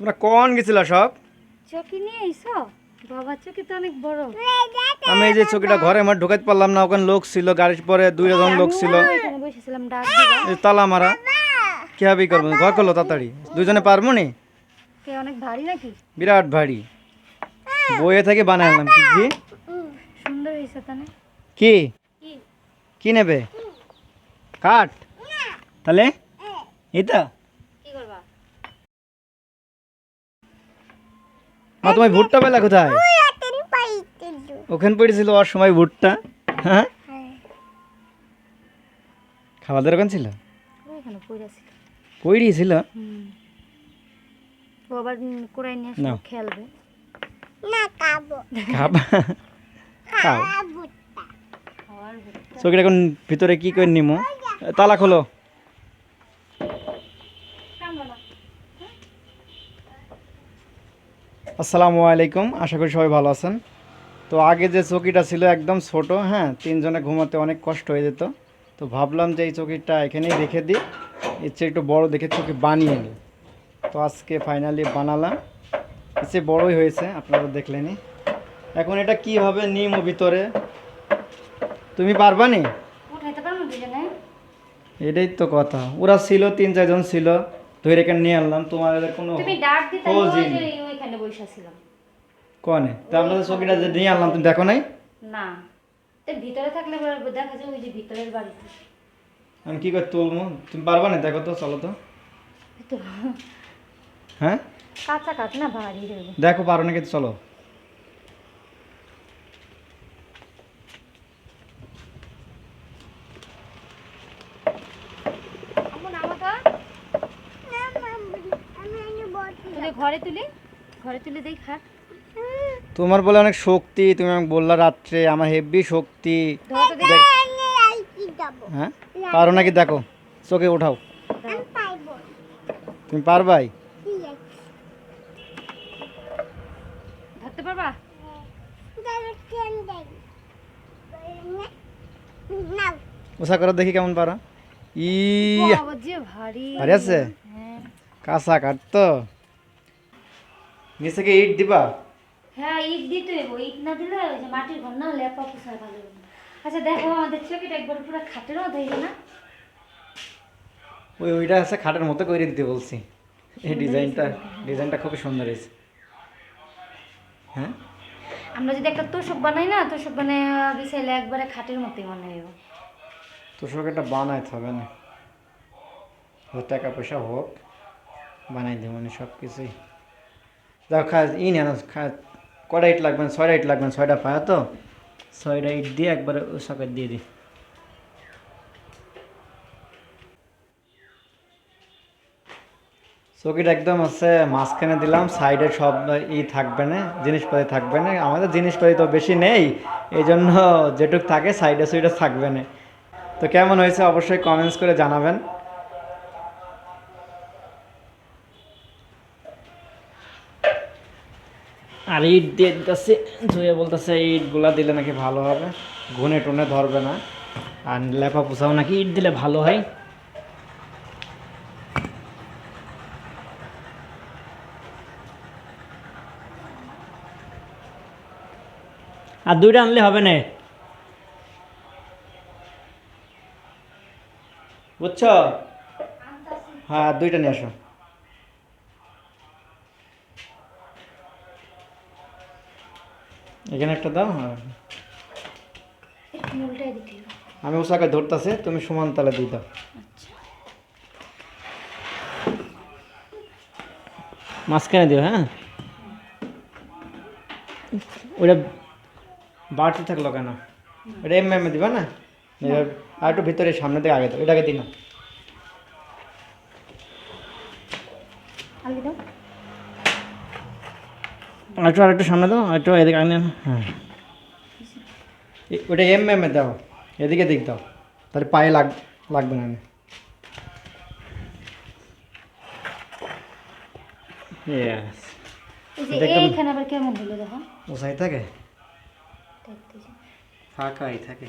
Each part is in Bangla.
তোমরা কখন গেছিলা সব? চকি নিয়ে এসো। বাবা চকি তো অনেক বড়। আমি এই যে চকিটা ঘরে আমার ঢুকাইতে পারলাম না ওখানে লোক ছিল গাড়ির পরে দুই জন লোক ছিল। বসেছিলাম ডাক এই তালা মারা। কীভাবে করব? ঘর করল তাড়াতাড়ি। দুজনে পারব নি? কে অনেক ভারী নাকি? বিরাট ভারী। বইয়ে থেকে বানাইলাম কি কি? সুন্দর হয়েছে তানে কি কি? কি নেবে? কাঠ? তাহলে? এইটা? মা তোমার ভুট্টা পেলা কোথায়? ওখানে পড়েছিল ওর সময় ভুট্টা হ্যাঁ? খাওয়া দাওয়ার ওখানে ছিল? পড়িয়েছিল আবার নিয়ে খাবা। খাও। চোখটা এখন ভিতরে কি করে নিমো? তালা খোলো। আসসালামু আলাইকুম। আশা করি সবাই ভালো আছেন। তো আগে যে চকিটা ছিল একদম ছোট হ্যাঁ তিনজনে ঘুমাতে অনেক কষ্ট হয়ে যেত। তো ভাবলাম যে এই চকিটা এখানেই রেখে দিই। ইচ্ছে একটু বড় দেখে চৌকি বানিয়ে নিই। তো আজকে ফাইনালি বানালাম। ইচ্ছে বড়ই হয়েছে আপনারা দেখলেনি এখন এটা কি হবে নিম ভিতরে? তুমি পারবা নি? এটাই তো কথা। ওরা ছিল তিন চারজন ছিল। ধরে এখানে নিয়ে আনলাম? তোমার এদের কোনো তুমি ডাক দিতে। ওইখানে বসেছিলাম কনে? তা ছবিটা যে নিয়ে আনলাম তুমি দেখো নাই? না। তো ভিতরে থাকলে দেখা যায় ওই যে ভিতরের বাড়িতে আমি কি করে তুলবো তুমি পারবা না? দেখো তো চলো তো। হ্যাঁ? কাঁচা না ভারী দেখো পারো নাকি চলো তুলে ঘরে তুলি ঘরে তুলে দেই খাট তোমার বলে অনেক শক্তি তুমি আমাকে বললা রাত্রে আমার হেভি শক্তি। দেখি। হ্যাঁ? পারো নাকি? দেখো। চোখে উঠাও। তুমি পারবাই? ধরতে পারবা? ওষা করো দেখি কেমন পারো। ইয়া। যে ভারী। ভারী আছে? হ্যাঁ। কাঁচা কাঠ তো? নিচে কি ইট দিবা? হ্যাঁ ইট দিতে হইব। ইট না দিলে ওই যে মাটির ঘর না হলে লেপা পোষায় ভালো। আচ্ছা দেখো আমাদের চোখেটা একবার পুরো খাটের মতো হয়ে না? ওই ওইটা আছে খাটের মতো করে দিতে বলছি। এই ডিজাইনটা ডিজাইনটা খুবই সুন্দর হয়েছে। হ্যাঁ? আমরা যদি একটা তোষক বানাই না তোষক বানাই বিছাইলে একবারে খাটের মতোই মনে হইব তো সব একটা বানাইতে হবে না। টাকা পয়সা হোক বানাই দেবো মানে সব কিছুই যাও খা ই নেন কটা ইট লাগবে? ছয়টা ইট লাগবে না? ছয়টা পায়া তো? ছয়টা ইট দিয়ে একবারে সকেট দিয়ে দিই চকিটা একদম হচ্ছে মাঝখানে দিলাম সাইডে সব ই থাকবে না, জিনিসপাতি থাকবে না। আমাদের জিনিসপাতি তো বেশি নেই এই জন্য যেটুক থাকে সাইডে সুইডে থাকবে না। তো কেমন হয়েছে অবশ্যই কমেন্টস করে জানাবেন। আর ইট দিয়ে দিতেছে। ধুয়ে বলতেছে, ইটগুলা দিলে নাকি ভালো হবে। ঘুনে টুনে ধরবে না। আর লেপা পোছাও নাকি ইট দিলে ভালো হয়। আর দুইটা আনলে হবে না? বুঝছ? হ্যাঁ দুইটা নিয়ে আসো। এখানে একটা দাও হ্যাঁ। আমি ওসাকে ধরতেছে তুমি সমান তালে দিয়ে দাও। মাঝখানে দিও হ্যাঁ। ওটা বাড়তি থাকল কেন? ওটা এম এম দিবা না? এবার আর একটু ভিতরে সামনে থেকে আগে দাও এটাকে দিন আগে দাও। একটু আর একটু সামনে দাও একটু এদিকে আগে হ্যাঁ এ- ওটা এম এম দাও। এদিকে দিক দাও। তাহলে পায়ে লাগ লাগবে না। ওসাই থাকে? ফাঁকাই থাকে।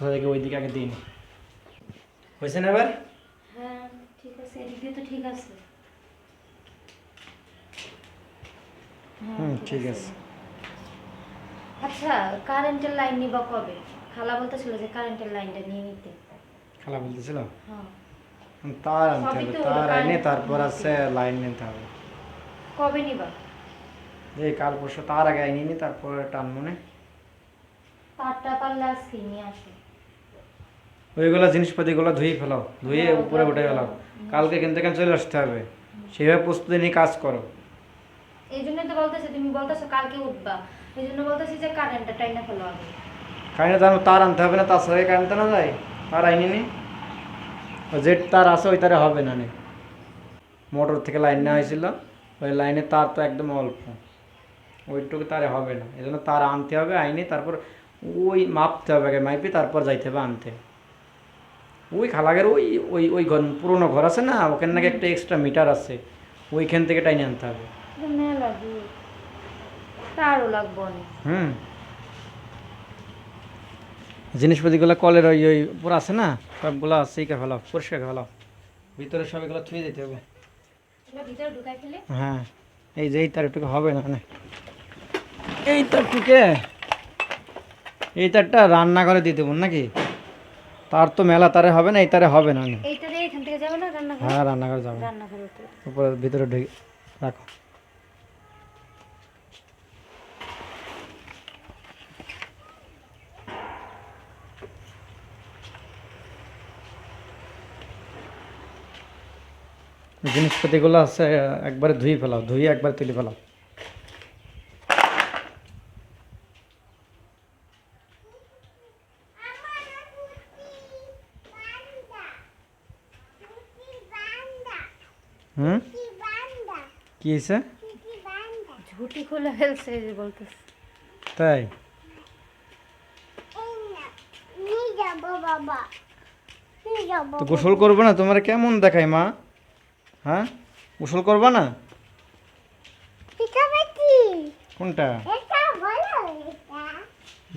ওদেরকে ওই দিকে আগে দিন হয়েছে না এবার? হ্যাঁ ঠিক আছে এদিক তো ঠিক আছে হ্যাঁ, হুম ঠিক আছে। আচ্ছা কারেন্টের লাইন নিবা কবে? খালা বলতেছিল যে কারেন্টের লাইনটা নিয়ে নিতে। খালা বলতেছিল? হ্যাঁ। তার আনতে হবে তার আইনে তারপর আছে লাইন নিতে হবে। কবে নিবা? এই কাল পরশু তার আগে আইনি নি তারপরে টানবো না তারটা পারলে আজকে নিয়ে আসো। ওইগুলো জিনিসপাতিগুলো ধুয়ে ফেলাও ধুয়ে হ্যাঁ, উপরে উঠে ফেলাও। কালকে কিন্তু এখানে চলে আসতে হবে। সেভাবে প্রস্তুতি নিয়ে কাজ করো। এই জন্যই তো বলতেছে, তুমি বলতেছো কালকে উঠবা। এই জন্য বলতেছি যে কারেন্টটা টাইনা ফেলো আগে। কারেন্টে জানো, তার আনতে হবে না তার সাথে কারেন্ট না যায়? তার আইনি নি যে তার আছে ওই তারে হবে না নে। মোটর থেকে লাইন নেওয়া হয়েছিল, ওই লাইনে তার তো একদম অল্প। ওইটুকু তারে হবে না। এই জন্য তার আনতে হবে, আইনি, তারপর ওই মাপতে হবে আগে, মাইপে, তারপর যাইতে হবে আনতে। ওই খালাগের ওই ওই ওই পুরোনো ঘর আছে না, ওখানে নাকি একটা এক্সট্রা মিটার আছে। ওইখান থেকে টাইনে আনতে হবে। হুম। জিনিসপাতিগুলো কলের ওই ওই পুরো আছে না? সবগুলো আছে কে ফেলাও পরিষ্কার করে ফেলাও। ভিতরে সব এগুলো থুয়ে দিতে হবে। ভিতরে ঢুকাই ফেলে? হ্যাঁ এই যে এই তারটুকু হবে না না এই তারটুকে এই তারটা রান্না করে দিতে দেবো নাকি? তার তো মেলা তারে হবে না এই তারে হবে না না। এখান থেকে যাবে না রান্নাঘর? হ্যাঁ রান্নাঘরে যাবে। রান্নাঘর উপরে ভিতরে ঢুকে রাখো। জিনিসপাতিগুলো আছে একবারে ধুয়ে ফেলাও ধুয়ে একবার তুলে ফেলাও। হুম? কি হয়েছে? ঝুটি খুলে ফেলছে বলতেছে। তাই? তো গোসল করবে না? তোমার কেমন দেখায় মা? হ্যাঁ? গোসল করবা না? কোনটা?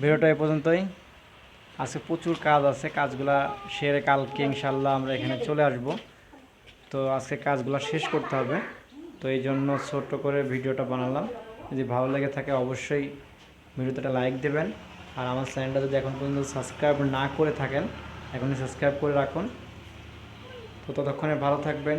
ভিডিওটা এ পর্যন্তই। আজকে প্রচুর কাজ আছে কাজগুলা সেরে কালকে ইনশাল্লাহ আমরা এখানে চলে আসব। তো আজকে কাজগুলা শেষ করতে হবে। তো এই জন্য ছোট্ট করে ভিডিওটা বানালাম। যদি ভালো লেগে থাকে অবশ্যই ভিডিওটা লাইক দেবেন। আর আমার চ্যানেলটা যদি এখন পর্যন্ত সাবস্ক্রাইব না করে থাকেন এখনই সাবস্ক্রাইব করে রাখুন। তো ততক্ষণে ভালো থাকবেন।